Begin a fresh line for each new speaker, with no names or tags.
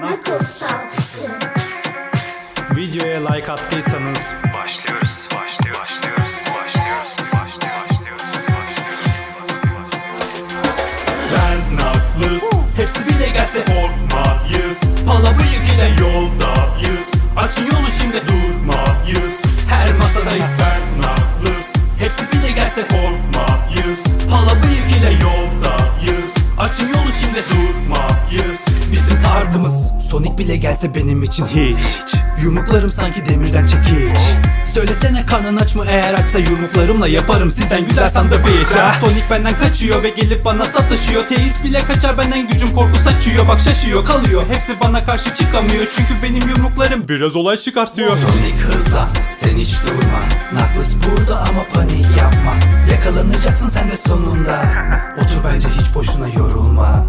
Knuckles şarkısı.
Videoya like attıysanız
Başlıyoruz, başlıyoruz, başlıyoruz, başlıyoruz, başlıyoruz, başlıyoruz,
Ben Knuckles Hepsi bile gelse korkmayız Pala bıyık ile yoldayız. Açın yolu şimdi durmayız? Her masadayız. Ben Knuckles Hepsi bile gelse korkmayız Pala bıyık ile yoldayız. Açın yolu şimdi durmayız Bizim tarzımız Sonic bile gelse benim için hiç. Yumruklarım sanki demirden çekiç. Söylesene karnın aç mı? Eğer açsa yumruklarımla yaparım. Sizden güzel sandviç ha? Sonic benden kaçıyor ve gelip bana sataşıyor Teist bile kaçar benden gücüm korku saçıyor. Bak şaşıyor kalıyor. Hepsi bana karşı çıkamıyor. Çünkü benim yumruklarım biraz olay çıkartıyor. Sonic hızlan sen hiç durma. Knuckles burada ama panik yapma. Yakalanacaksın sen de sonunda. Otur bence hiç boşuna yorulma